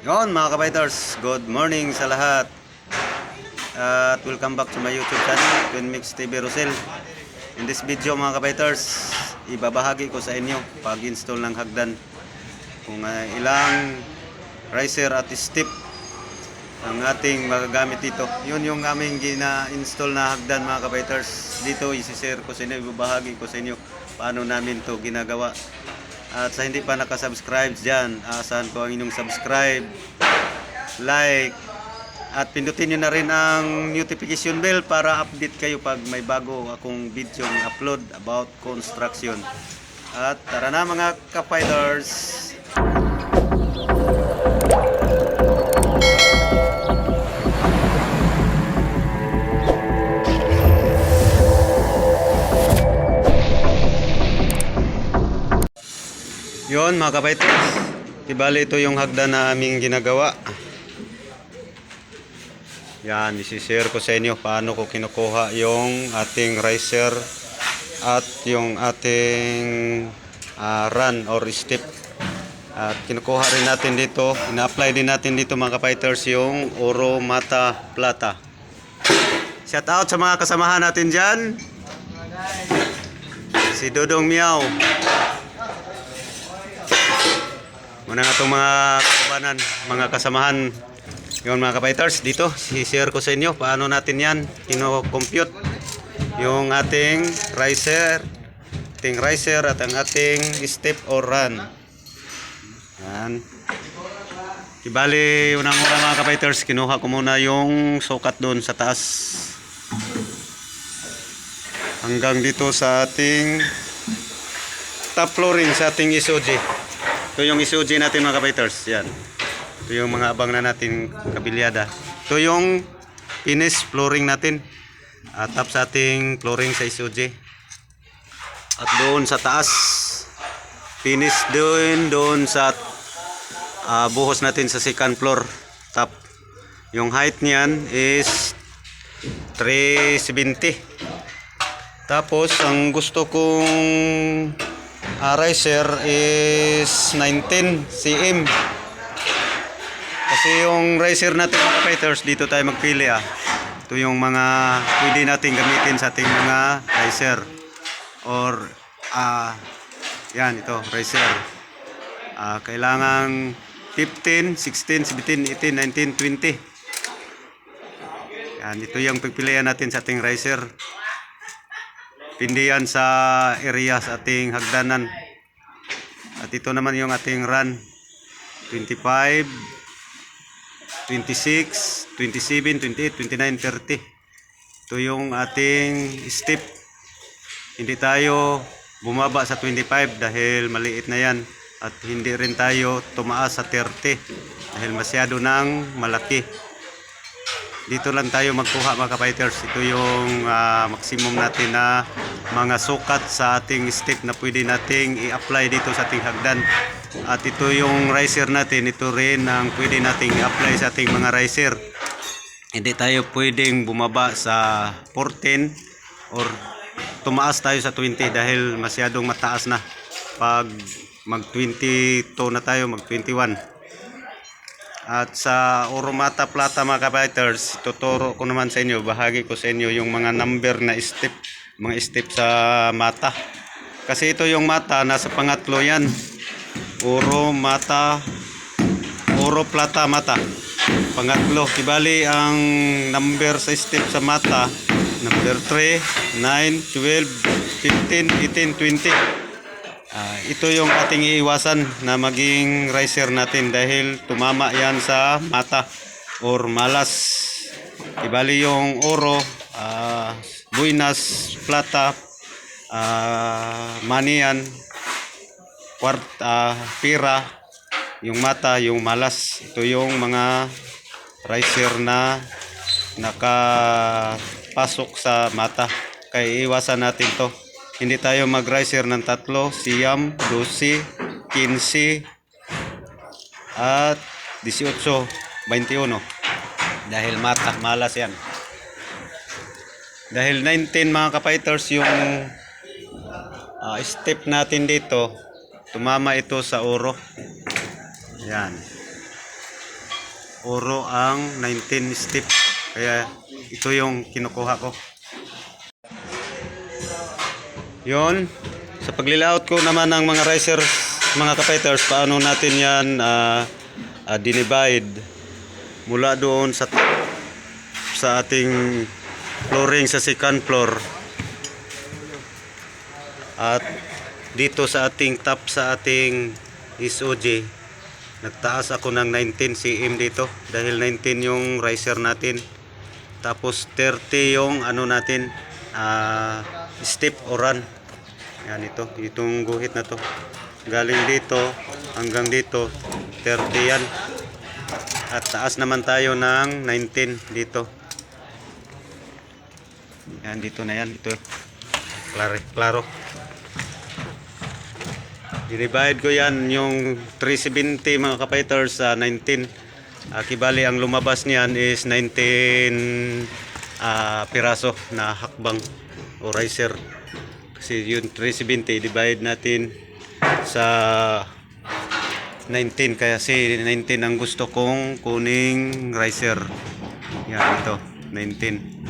Yon mga kabiters, good morning sa lahat. At welcome back to my YouTube channel, Twin Mix TV Rosel. In this video mga kabiters, ibabahagi ko sa inyo pag-install ng hagdan. Kung ah, ilang riser at step ang ating magagamit dito. Yun yung aming gina-install na hagdan mga kabiters. Dito isi-share ko sa inyo, ibabahagi ko sa inyo paano namin to ginagawa. At sa hindi pa nakasubscribe dyan, asahan ko ang inyong subscribe, like, at pindutin nyo na rin ang notification bell para update kayo pag may bago akong video upload about construction. At tara na mga kapiders! Yon mga kapiters, ibali ito yung hagdan na aming ginagawa. Yan, isishare ko sa inyo paano ko kinukuha yung ating riser at yung ating ah, run or step. At kinukuha rin natin dito, ina-apply din natin dito mga kapiters yung Oro Mata Plata. Shout out sa mga kasamahan natin dyan. Si Dodong Miao. Muna nga itong mga kabanan, mga kasamahan yun mga kapiters, dito, i-share ko sa inyo paano natin yan kino-compute yung ating riser, ating riser at ang ating step or run. Yan. Ibali, unang-una mga kapiters, kinuha ko muna yung sukat doon sa taas. Hanggang dito sa ating top flooring sa ating SOG. Ito yung SOG natin mga kapiters. Yan. Ito yung mga abang na natin kabilyada. Ito yung finish flooring natin. At top sa ating flooring sa SOG. At doon sa taas, finish doon, doon sa ah, buhos natin sa second floor. Top. Yung height niyan is 370. Tapos, ang gusto kong ah, riser is 19 cm. Kasi yung riser natin mga kapiters, dito tayo magpili ah. Ito yung mga pwede natin gamitin sa ating mga riser. Or, ah, yan ito, riser. Ah, kailangan 15, 16, 17, 18, 19, 20. Yan, ito yung pagpilian natin sa ating riser. Pindi yan sa area sa ating hagdanan. At ito naman yung ating run. 25, 26, 27, 28, 29, 30. Ito yung ating step. Hindi tayo bumaba sa 25 dahil maliit na yan. At hindi rin tayo tumaas sa 30 dahil masyado nang malaki dito lang tayo magkuha mga kapiters. Ito yung ah, maximum natin na mga sukat sa ating step na pwede nating i-apply dito sa ating hagdan. At ito yung riser natin, ito rin ang pwede nating i-apply sa ating mga riser. Hindi tayo pwedeng bumaba sa 14 or tumaas tayo sa 20 dahil masyadong mataas na. Pag mag 22 na tayo, mag 21. At sa Oromata Plata mga kapiters, tuturo ko naman sa inyo, bahagi ko sa inyo yung mga number na step, mga step sa mata. Kasi ito yung mata, nasa pangatlo yan. Oro, mata, oro, plata, mata. Pangatlo. Kibali ang number sa step sa mata, number 3, 9, 12, 15, 18, 20. Ah, ito yung ating iiwasan na maging riser natin dahil tumama yan sa mata or malas. Ibali yung oro, ah, buinas, plata, ah, manian, kwart, ah, pira, yung mata, yung malas. Ito yung mga riser na nakapasok sa mata. Kaya iwasan natin to. Hindi tayo mag-riser ng tatlo, siyam, 12, 15, at 18, 21. Dahil mata, malas yan. Dahil 19 mga kapiters yung ah, step natin dito, tumama ito sa oro. Yan. oro ang 19 step. Kaya ito yung kinukuha ko. Yon. Sa paglilayout ko naman ng mga risers, mga kapiters, paano natin yan ah, ah, dinivide mula doon sa sa ating flooring sa second floor at dito sa ating top sa ating SOG nagtaas ako ng 19 cm dito dahil 19 yung riser natin tapos 30 yung ano natin ah, step o run. Yan ito. Itong guhit na to. Galing dito hanggang dito 30 yan. At taas naman tayo ng 19 dito. Yan dito na yan. Ito. Klaro, klaro. Dinivide ko yan yung 370 mga kapiters sa 19. Ah, kibali ang lumabas niyan is 19 ah, piraso na hakbang o riser. Kasi yung 370 divide natin sa 19 kaya si 19 ang gusto kong kuning riser. Yan ito, 19.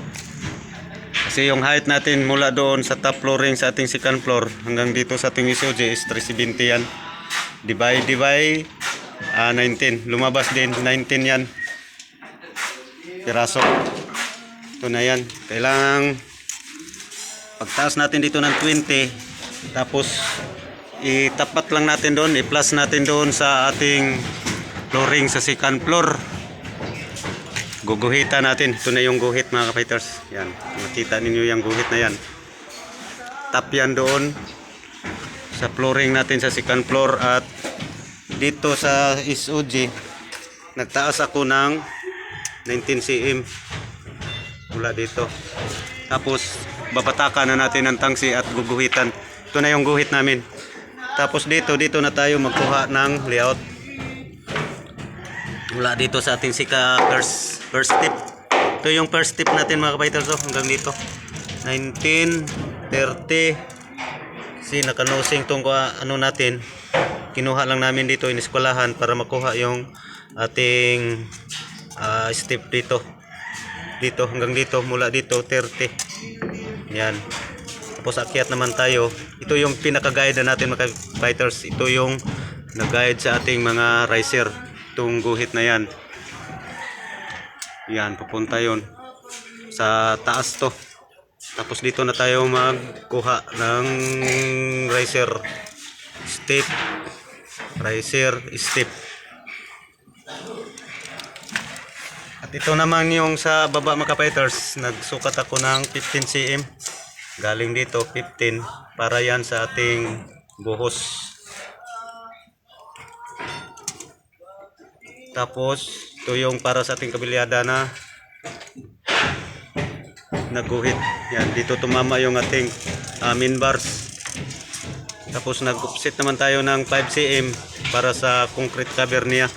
Kasi yung height natin mula doon sa top flooring sa ating second floor hanggang dito sa ating SOG is 370 yan. Divide, divide, ah 19. Lumabas din, 19 yan. Piraso. Ito na yan. Kailangan pagtaas natin dito ng 20 tapos itapat lang natin doon, i-plus natin doon sa ating flooring sa second floor. Guguhitan natin. Ito na yung guhit mga kapiters. Yan. Makita ninyo yung guhit na yan. Tap yan doon sa flooring natin sa second floor at dito sa SOG nagtaas ako ng 19 cm mula dito. Tapos babatakan na natin ang tangsi at guguhitan. Ito na yung guhit namin. Tapos dito, dito na tayo magkuha ng layout. Mula dito sa ating sika first first step ito yung first step natin mga kapiters oh, hanggang dito. 19 30 kasi nakanosing tong ano natin kinuha lang namin dito iniskwalahan para makuha yung ating ah, step dito. Dito hanggang dito mula dito 30 yan. Tapos akyat naman tayo. Ito yung pinaka-guide na natin mga fighters. Ito yung nag-guide sa ating mga riser. Itong guhit na yan. Yan pupunta yon sa taas to. Tapos dito na tayo magkuha ng riser step. Riser step at ito naman yung sa baba mga fighters nagsukat ako ng 15 cm galing dito 15 para yan sa ating buhos. Tapos ito yung para sa ating kabilyada na naguhit. Yan dito tumama yung ating uh, min bars. Tapos nag-offset naman tayo ng 5 cm para sa concrete cover niya.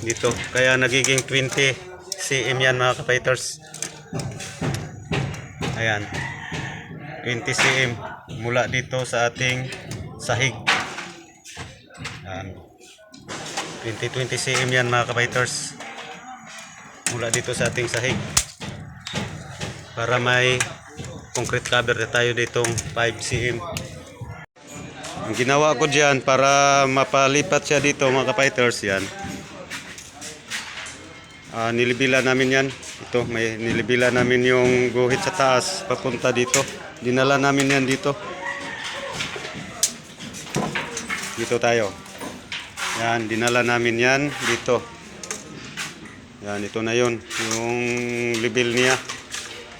Dito kaya nagiging 20 cm yan mga kapiters ayan. 20 cm mula dito sa ating sahig. Ayan. 20-20 cm yan mga kapiters mula dito sa ating sahig. Para may concrete cover na tayo ditong 5 cm ang ginawa ko dyan para mapalipat siya dito mga kapiters yan Ah, nilibila namin yan. Ito may nilibila namin yung guhit sa taas papunta dito. Dinala namin yan dito. Dito tayo. Yan dinala namin yan dito. Yan ito na yon yung level niya.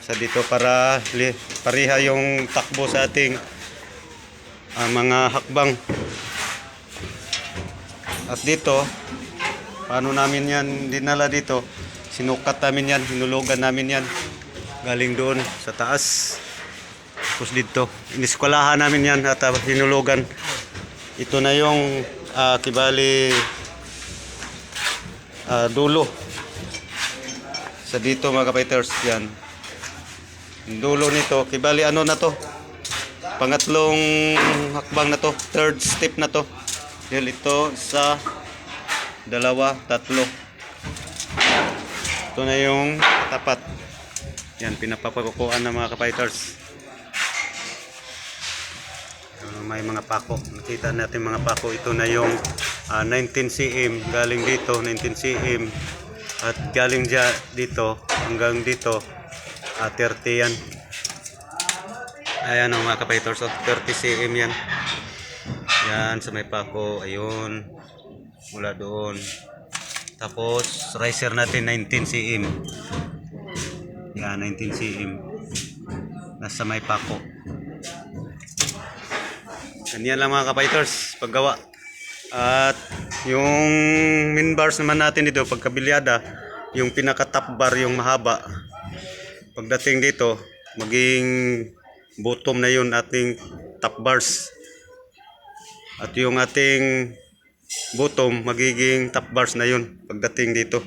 Sa dito para li, pariha yung takbo sa ating ah, mga hakbang. At dito paano namin yan dinala dito? Sinukat namin yan hinulugan namin yan. Galing doon sa taas. Tapos dito iniskwalahan namin yan at ah, hinulugan. Ito na yung ah, kibali ah, dulo. Sa dito mga kapiters yan. Dulo nito kibali ano na to? Pangatlong hakbang na to? Third step na to. Dahil ito sa dalawa tatlo Ito na yung tapat. Yan, pinapapakukuan ng mga kapiters. Uh, may mga pako. Nakita natin mga pako. Ito na yung ah, 19 cm. Galing dito, 19 cm. At galing dya dito hanggang dito, ah, 30 yan. Ayan ang mga kapiters. So, 30 cm yan. Yan, sa may pako. Ayun. Mula doon. Tapos, riser natin 19 cm. Yan, 19 cm. Nasa may pako. Ganyan lang mga kapiters, paggawa. At yung min bars naman natin dito, pagkabilyada, yung pinaka top bar yung mahaba. Pagdating dito, maging bottom na yun ating top bars. At yung ating bottom, magiging top bars na yun pagdating dito.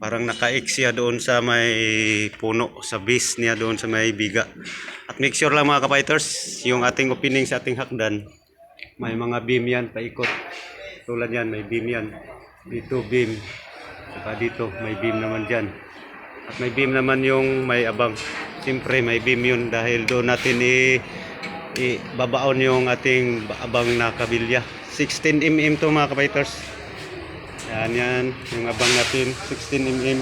Parang naka-X siya doon sa may puno, sa base niya doon sa may biga. At make sure lang mga kapiters, yung ating opening sa ating hakdan, may mga beam yan, paikot. Tulad yan, may beam yan. Dito beam. Saka dito, may beam naman dyan. At may beam naman yung may abang. Siyempre, may beam yun dahil doon natin i, i babaon yung ating abang na kabilya. 16 mm to mga kapiters. Yan yan, yung abang natin, 16 mm.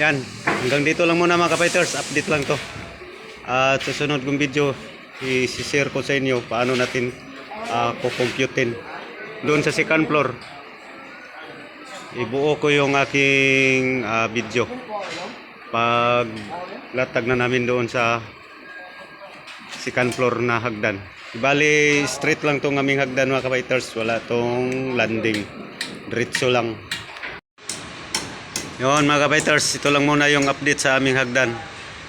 Yan, hanggang dito lang muna mga kapiters, update lang to. At sa sunod kong video, i-share ko sa inyo paano natin uh, kukomputin. Doon sa second floor, ibuo ko yung aking ah, video. Pag latag na namin doon sa second floor na hagdan. Bali, straight lang tong aming hagdan mga kapiters. Wala tong landing. Diretso lang. Yun mga kapiters, ito lang muna yung update sa aming hagdan.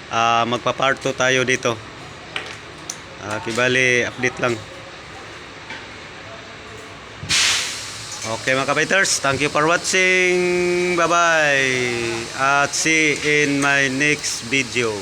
Ah, magpa-part 2 tayo dito. Ah, kibali, update lang. Okay mga kapiters, thank you for watching. Bye-bye. At see in my next video.